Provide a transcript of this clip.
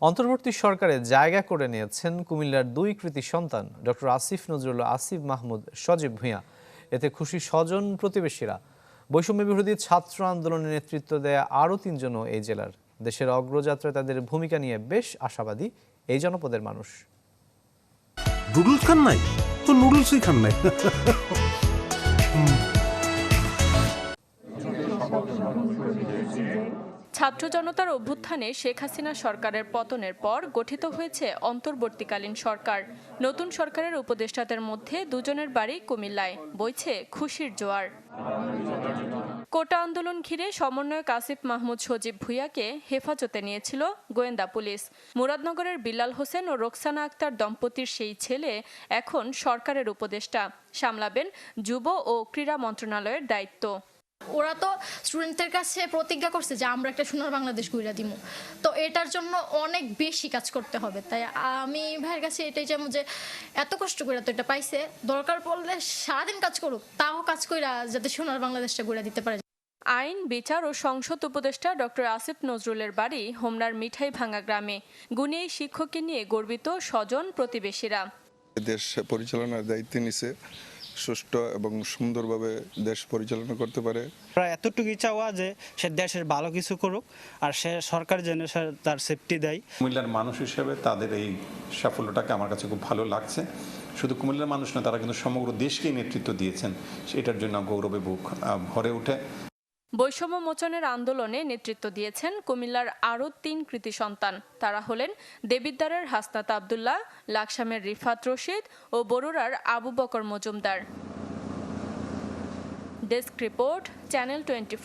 অন্তর্বর্তী সরকারে জায়গা করে নিয়েছেন কুমিল্লার দুই কৃতি সন্তান ডক্টর আসিফ নজরুল আসিফ মাহমুদ সজীব ভূঁইয়া। এতে খুশি স্বজন প্রতিবেশীরা। বৈষম্য বিরোধী ছাত্র আন্দোলনে নেতৃত্ব দেয়া আরও তিনজনও এই জেলার। দেশের অগ্রযাত্রায় তাদের ভূমিকা নিয়ে বেশ আশাবাদী এই জনপদের মানুষ। নুডলস খান নাই? তো নুডলসই খান নাই। ছাত্র জনতার অভ্যুত্থানে শেখ হাসিনা সরকারের পতনের পর গঠিত হয়েছে অন্তর্বর্তীকালীন সরকার। নতুন সরকারের উপদেষ্টাদের মধ্যে দুজনের বাড়ি কুমিল্লায়, বইছে খুশির জোয়ার। কোটা আন্দোলন ঘিরে সমন্বয়ক আসিফ মাহমুদ সজীব ভুইয়াকে হেফাজতে নিয়েছিল গোয়েন্দা পুলিশ। মুরাদনগরের বিল্লাল হোসেন ও রোকসানা আক্তার দম্পতির সেই ছেলে এখন সরকারের উপদেষ্টা। সামলাবেন যুব ও ক্রীড়া মন্ত্রণালয়ের দায়িত্ব। ওরা তো স্টুডেন্টদের কাছে প্রতিজ্ঞা করছে যে আমরা একটা সোনার বাংলাদেশ গড়িয়া দিব। তো এটার জন্য অনেক বেশি কাজ করতে হবে। তাই আমি ভাইয়ের কাছে এটাই যেমন যে এত কষ্ট করে তো এটা পাইছে। দরকার পড়লে সারাদিন কাজ করুক তাও কাজ কইরা যাতে সোনার বাংলাদেশটা গড়িয়া দিতে পারে। আইন বিচার ও সংসদ উপদেষ্টা ডক্টর আসিফ নজরুলের বাড়ি হোমনার মিঠাই ভাঙা গ্রামে গুণী এই শিক্ষককে নিয়ে গর্বিত স্বজন প্রতিবেশীরা। দেশ পরিচালনার দায়িত্ব নিছে। সুষ্ঠু এবং সুন্দরভাবে দেশ পরিচালনা করতে পারে। প্রায় এতটুকুই চাওয়া যে সে দেশের ভালো কিছু করুক আর সে সরকার যেন সে তার সেফটি দেয়। কুমিল্লার মানুষ হিসেবে তাদের এই সাফল্যটাকে আমার কাছে খুব ভালো লাগছে। শুধু কুমিল্লার মানুষ না তারা কিন্তু সমগ্র দেশকেই নেতৃত্ব দিয়েছেন। সেটার জন্য গৌরবে বুক ভরে ওঠে। বৈষম্য মোচনের আন্দোলনে নেতৃত্ব দিয়েছেন কুমিল্লার আরও তিন কৃতি সন্তান। তারা হলেন দেবিদ্বারের হাসনাত আবদুল্লাহ, লাকসামের রিফাত রশিদ ও বরুড়ার Abu Bakar Majumder. Desk report, channel twenty